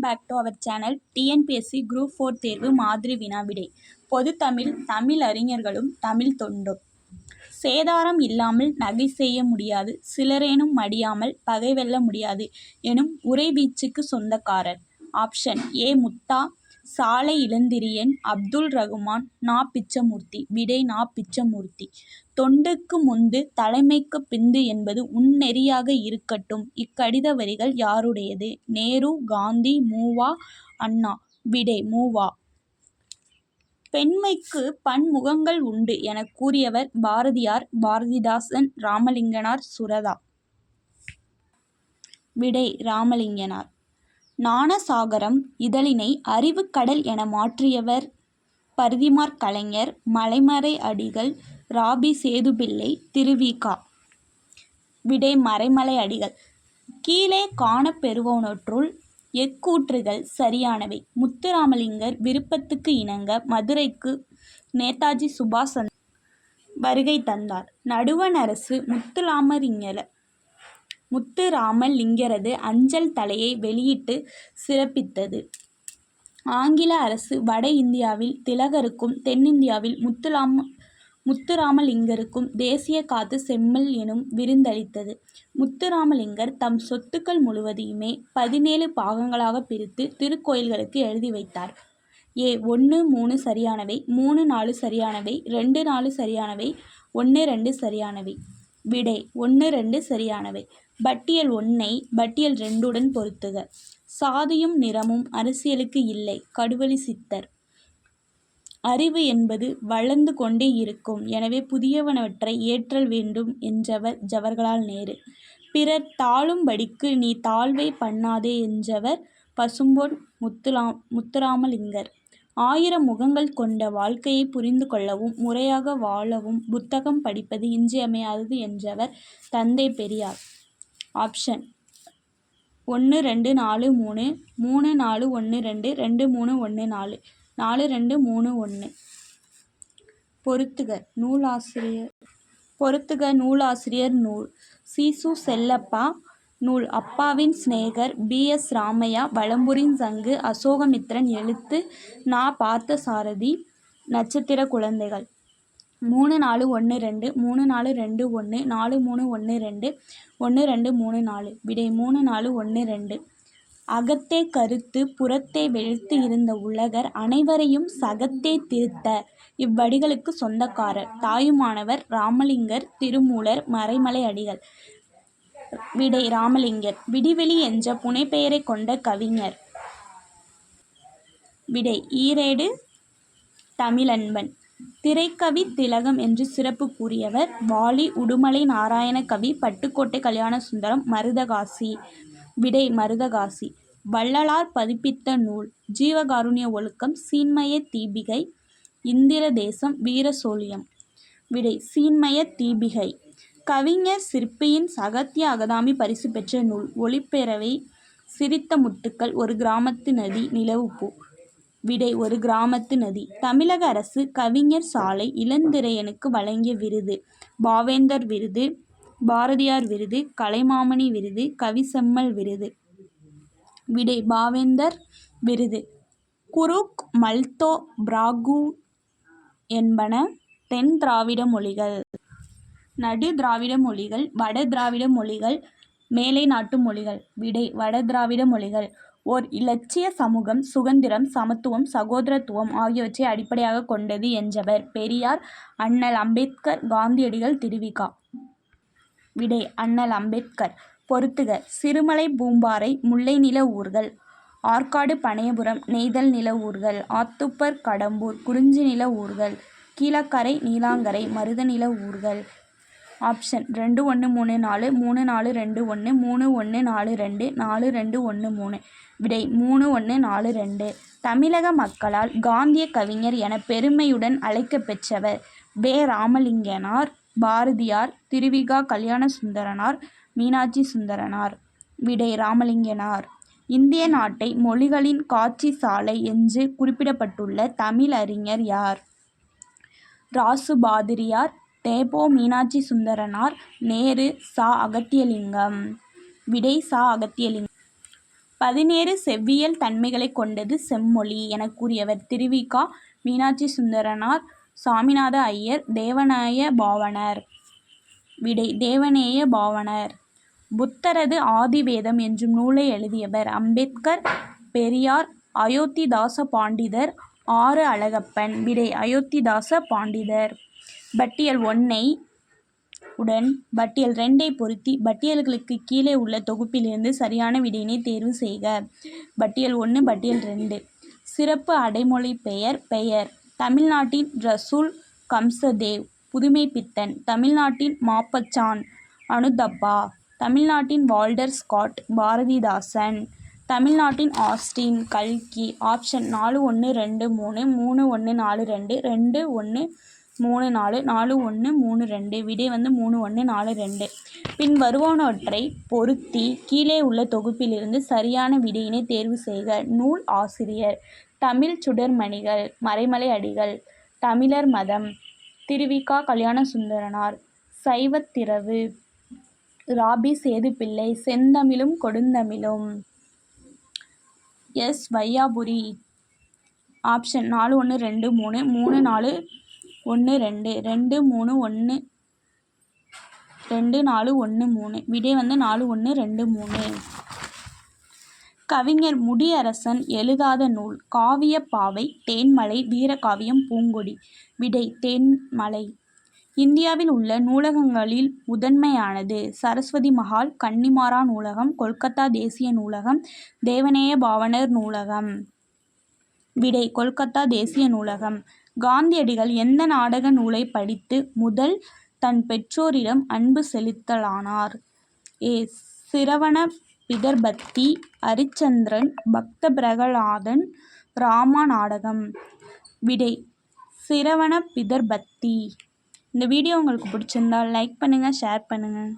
Back to our channel TNPSC group four தேர்வு மாதிரி வினாவிடை. பொது பொதுத்தமிழ் தமிழ் அறிஞர்களும் தமிழ் தொண்டும். சேதாரம் இல்லாமல் நகை செய்ய முடியாது சிலரேனும் மடியாமல் பகை வெல்ல முடியாது எனும் உரைவீச்சுக்கு சொந்தக்காரர். ஆப்ஷன் ஏ முத்தா சாலை இளந்திரியன் அப்துல் ரகுமான் நா பிச்சமூர்த்தி விடை நா பிச்சமூர்த்தி. தொண்டுக்கு முந்து தலைமைக்கு பிந்து என்பது உன்னெறியாக இருக்கட்டும். இக்கடித வரிகள் யாருடையது? நேரு காந்தி மூவா அண்ணா. விடை மூவா. பெண்மைக்கு பன்முகங்கள் உண்டு எனக் கூறியவர் பாரதியார் பாரதிதாசன் ராமலிங்கனார் சுரதா. விடை ராமலிங்கனார். ஞானசாகரம் இதழினை அறிவுக்கடல் என மாற்றியவர். பரிதிமாற் கலைஞர் மலைமறை அடிகள் ராபி சேதுப்பிள்ளை திருவிக. விடை மறைமலை அடிகள். கீழே காணப்பெறுவனவற்றுள் எக்கூற்றுகள் சரியானவை. முத்துராமலிங்கர் விருப்பத்துக்கு இணங்க மதுரைக்கு நேதாஜி சுபாஷ் வருகை தந்தார். நடுவண் அரசு முத்துராமலிங்கர முத்துராமலிங்கரது அஞ்சல் தலையை வெளியிட்டு சிறப்பித்தது. ஆங்கில அரசு வட இந்தியாவில் திலகருக்கும் தென்னிந்தியாவில் முத்துராம முத்துராமலிங்கருக்கும் தேசிய காத்து செம்மல் எனும் விருந்தளித்தது. முத்துராமலிங்கர் தம் சொத்துக்கள் முழுவதையுமே பதினேழு பாகங்களாக பிரித்து திருக்கோயில்களுக்கு எழுதி வைத்தார். ஏ ஒன்று மூணு சரியானவை மூணு நாலு சரியானவை ரெண்டு நாலு சரியானவை ஒன்று ரெண்டு சரியானவை. விடை. ஒன்று ரெண்டு சரியானவை. பட்டியல் ஒன்றை பட்டியல் ரெண்டுடன் பொருத்துக. சாதியும் நிறமும் அரசியலுக்கு இல்லை. கடுவழி சித்தர். அறிவு என்பது வளர்ந்து கொண்டே இருக்கும். எனவே புதியவனவற்றை ஏற்றல் வேண்டும் என்றவர் ஜவஹர்லால் நேரு. பிறர் தாழும்படிக்கு நீ தாழ்வை பண்ணாதே என்றவர் பசும்பொன் முத்துலா முத்துராமலிங்கர். ஆயிரம் முகங்கள் கொண்ட வாழ்க்கையை புரிந்து கொள்ளவும் முறையாக வாழவும் புத்தகம் படிப்பது இன்றியமையாதது என்றவர் தந்தை பெரியார். ஆப்ஷன். ஒன்று ரெண்டு நாலு மூணு மூணு நாலு ஒன்று ரெண்டு ரெண்டு மூணு ஒன்று நாலு நாலு ரெண்டு மூணு ஒன்று பொருத்துக நூலாசிரியர். பொருத்துக நூலாசிரியர் நூல். சீசு செல்லப்பா நூல் அப்பாவின் சிநேகர் பி. எஸ். ராமையா வலம்புரின் சங்கு அசோகமித்திரன் எழுத்து நா. பார்த்த சாரதி நட்சத்திர குழந்தைகள். மூணு நாலு ஒன்று ரெண்டு மூணு நாலு ரெண்டு ஒன்று நாலு மூணு ஒன்று ரெண்டு ஒன்று ரெண்டு மூணு நாலு. விடை மூணு நாலு ஒன்று ரெண்டு. அகத்தே கருத்து புறத்தே வெளுத்து இருந்த உலகர் அனைவரையும் சகத்தே திருத்த. இவ்வடிகளுக்கு சொந்தக்காரர் தாயுமானவர் ராமலிங்கர் திருமூலர் மறைமலை அடிகள். விடை ராமலிங்கர். விடிவெளி என்ற புனைப்பெயரை கொண்ட கவிஞர். விடை ஈரேடு தமிழன்பன். திரைக்கவி திலகம் என்று சிறப்பு கூறியவர் வாலி உடுமலை நாராயண கவி பட்டுக்கோட்டை கல்யாணசுந்தரம் மருதகாசி. விடை மருதகாசி. வள்ளலார் பதிப்பித்த நூல் ஜீவகாருண்ய ஒழுக்கம் சீன்மய தீபிகை இந்திர தேசம் வீரசோழியம். விடை சீன்மய தீபிகை. கவிஞர் சிற்பியின் சகத்திய அகதாமி பரிசு பெற்ற நூல் ஒளிப்பெறவை சிரித்த முத்துக்கள் ஒரு கிராமத்து நதி நிலவுப்பூ விடை ஒரு கிராமத்து நதி. தமிழக அரசு கவிஞர் சாலை இளந்திரையனுக்கு வழங்கிய விருது. பாவேந்தர் விருது பாரதியார் விருது கலைமாமணி விருது கவிசெம்மல் விருது. விடை பாவேந்தர் விருது. குருக் மல்தோ பிராகு என்பன தென் திராவிட மொழிகள். நடு திராவிட மொழிகள் வட திராவிட மொழிகள் மேலை நாட்டு மொழிகள் விடை வட திராவிட மொழிகள். ஓர் இலட்சிய சமூகம் சுதந்திரம் சமத்துவம் சகோதரத்துவம் ஆகியவற்றை அடிப்படையாக கொண்டது என்றவர். பெரியார் அண்ணல் அம்பேத்கர் காந்தியடிகள் திருவிகா. விடை அண்ணல் அம்பேத்கர். பொருத்துக சிறுமலை பூம்பாறை முல்லை நில ஊர்கள். ஆற்காடு பனையபுரம் நெய்தல் நில ஊர்கள். ஆத்துப்பர் கடம்பூர் குறிஞ்சி நில ஊர்கள். கீழக்கரை நீலாங்கரை மருத நில ஊர்கள். ஆப்ஷன் ரெண்டு ஒன்று மூணு நாலு மூணு நாலு ரெண்டு ஒன்று மூணு ஒன்று நாலு ரெண்டு நாலு ரெண்டு ஒன்று மூணு. விடை மூணு ஒன்று நாலு ரெண்டு. தமிழக மக்களால் காந்திய கவிஞர் என பெருமையுடன் அழைக்க பெற்றவர் வே. ராமலிங்கனார் பாரதியார் திருவிகா கல்யாண சுந்தரனார் மீனாட்சி சுந்தரனார். விடை ராமலிங்கனார். இந்திய நாட்டை மொழிகளின் காட்சி சாலை என்று குறிப்பிடப்பட்டுள்ள தமிழ் அறிஞர் யார்? ராசு பாதிரியார் தேபோ மீனாட்சி சுந்தரனார் நேரு சா அகத்தியலிங்கம். விடை சா அகத்தியலிங்கம் பதினேழு செவ்வியல் தன்மைகளைக் கொண்டது செம்மொழி என கூறியவர் திருவிக மீனாட்சி சுந்தரனார் சாமிநாத ஐயர் தேவநேய பாவனர். விடை தேவநேய பாவனர். புத்தரது ஆதிவேதம் என்றும் நூலை எழுதியவர் அம்பேத்கர் பெரியார் அயோத்திதாச பாண்டிதர் ஆறு அழகப்பன். விடை அயோத்திதாச பாண்டிதர். பட்டியல் ஒன்றை உடன் பட்டியல் ரெண்டை பொருத்தி பட்டியல்களுக்கு கீழே உள்ள தொகுப்பிலிருந்து சரியான விடையினை தேர்வு செய்க. பட்டியல் ஒன்று பட்டியல் ரெண்டு சிறப்பு அடைமொழி பெயர் பெயர் தமிழ்நாட்டின் ரசூல் கம்சதேவ் புதுமை பித்தன் தமிழ்நாட்டின் மாப்பச்சான் அனுதப்பா. தமிழ்நாட்டின் வால்டர் ஸ்காட் பாரதிதாசன். தமிழ்நாட்டின் ஆஸ்டின் கல்கி. ஆப்ஷன் நாலு ஒன்று ரெண்டு மூணு மூணு ஒன்று நாலு ரெண்டு ரெண்டு ஒன்று மூணு நாலு நாலு ஒன்று மூணு ரெண்டு. விடை வந்து மூணு ஒன்று நாலு ரெண்டு. பின் வருவானவற்றை பொருத்தி கீழே உள்ள தொகுப்பிலிருந்து சரியான விடையினைத் தேர்வு செய்க. நூல் ஆசிரியர் தமிழ் சுடர்மணிகள் மறைமலை அடிகள். தமிழர் மதம் திருவிக கல்யாணசுந்தரனார். சைவத்திரவு ராபி சேதுப்பிள்ளை. செந்தமிழும் கொடுந்தமிழும் எஸ். வையாபுரி. ஆப்ஷன் நாலு ஒன்று ரெண்டு மூணு மூணு நாலு ஒன்று ரெண்டு ரெண்டு மூணு ஒன்று ரெண்டு நாலு ஒன்று மூணு. விடை வந்து நாலு ஒன்று ரெண்டு மூணு. கவிஞர் முடியரசன் எழுதாத நூல் காவியப்பாவை தேன்மலை வீரகாவியம் பூங்கொடி. விடை தேன்மலை. இந்தியாவில் உள்ள நூலகங்களில் முதன்மையானது சரஸ்வதி மஹால் கன்னிமாரா நூலகம் கொல்கத்தா தேசிய நூலகம் தேவநேய பாவனர் நூலகம். விடை கொல்கத்தா தேசிய நூலகம். காந்தியடிகள் எந்த நாடக நூலைப் படித்து முதல் தன் பெற்றோரிடம் அன்பு செலுத்தலானார். ஏ. சிரவண பிதர்பத்தி அரிச்சந்திரன் பக்தபிரகலாதன் ராமா நாடகம். விடை சிரவண பிதர்பத்தி. இந்த வீடியோ உங்களுக்கு பிடிச்சிருந்தா லைக் பண்ணுங்கள் ஷேர் பண்ணுங்கள்